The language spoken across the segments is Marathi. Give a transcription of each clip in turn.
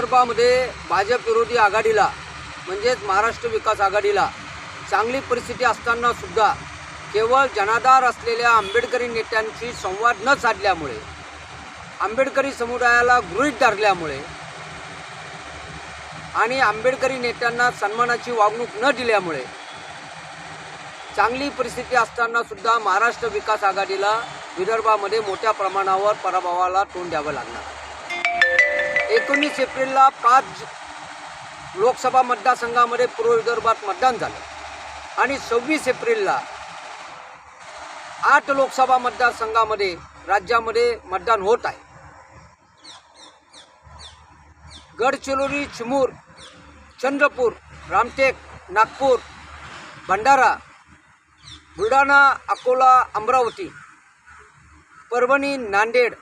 विदर्भामध्ये भाजप विरोधी आघाडीला म्हणजेच महाराष्ट्र विकास आघाडीला चांगली परिस्थिती असताना सुद्धा केवळ जनाधार असलेल्या आंबेडकरी नेत्यांशी संवाद न साधल्यामुळे आंबेडकरी समुदायाला गृहीत धरल्यामुळे आणि आंबेडकरी नेत्यांना सन्मानाची वागणूक न दिल्यामुळे चांगली परिस्थिती असताना सुद्धा महाराष्ट्र विकास आघाडीला विदर्भामध्ये मोठ्या प्रमाणावर पराभवाला तोंड द्यावं लागणार. एकोणीस एप्रिलला पाच लोकसभा मतदारसंघामध्ये पूर्व विदर्भात मतदान झालं. आणि सव्वीस एप्रिलला आठ लोकसभा मतदारसंघामध्ये राज्यामध्ये मतदान होत आहे. गडचिरोली चिमूर चंद्रपूर रामटेक नागपूर भंडारा बुलढाणा अकोला अमरावती परभणी नांदेड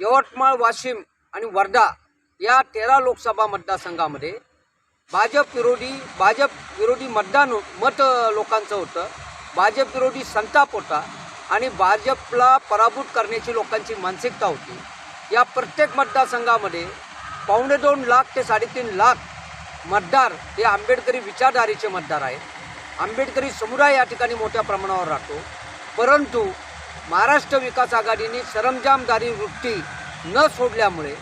यवतमाळ वाशिम आणि वर्धा या तेरा लोकसभा मतदारसंघामध्ये भाजप विरोधी भाजप विरोधी मतदान मत लोकांचं होतं. भाजप विरोधी संताप होता आणि भाजपला पराभूत करण्याची लोकांची मानसिकता होती. या प्रत्येक मतदारसंघामध्ये पावणे दोन लाख ते साडेतीन लाख मतदार हे आंबेडकरी विचारधारेचे मतदार आहेत. आंबेडकरी समुदाय या ठिकाणी मोठ्या प्रमाणावर राहतो. परंतु महाराष्ट्र विकास आघाडीने सरंजामदारी वृत्ती न सोडल्यामुळे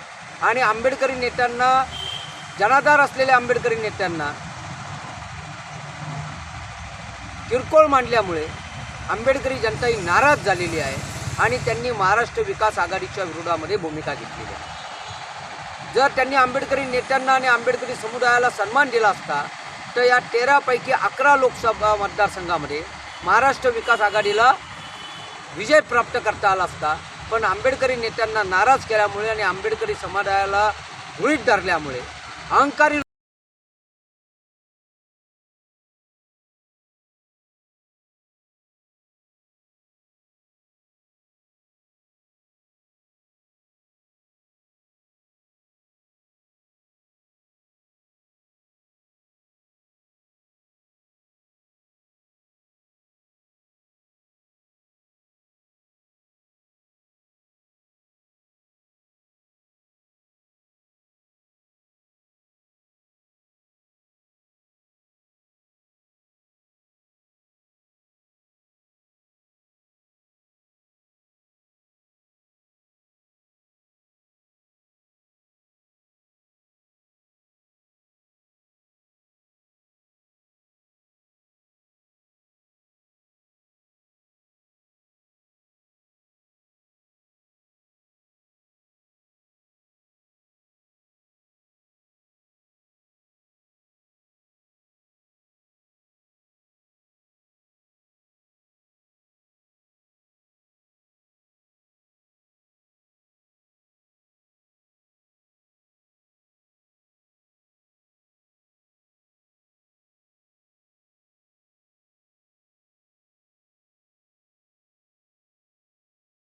आणि आंबेडकरी नेत्यांना जनाधार असलेल्या आंबेडकरी नेत्यांना किरकोळ मांडल्यामुळे आंबेडकरी जनता ही नाराज झालेली आहे आणि त्यांनी महाराष्ट्र विकास आघाडीच्या विरोधामध्ये भूमिका घेतलेली आहे. जर त्यांनी आंबेडकरी नेत्यांना आणि आंबेडकरी समुदायाला सन्मान दिला असता तर या तेरापैकी अकरा लोकसभा मतदारसंघामध्ये महाराष्ट्र विकास आघाडीला विजय प्राप्त करता आला असता पण आंबेडकरी नेत्यांना नाराज केल्यामुळे आणि आंबेडकरी समुदायाला गृहीत धरल्यामुळे. अहंकारी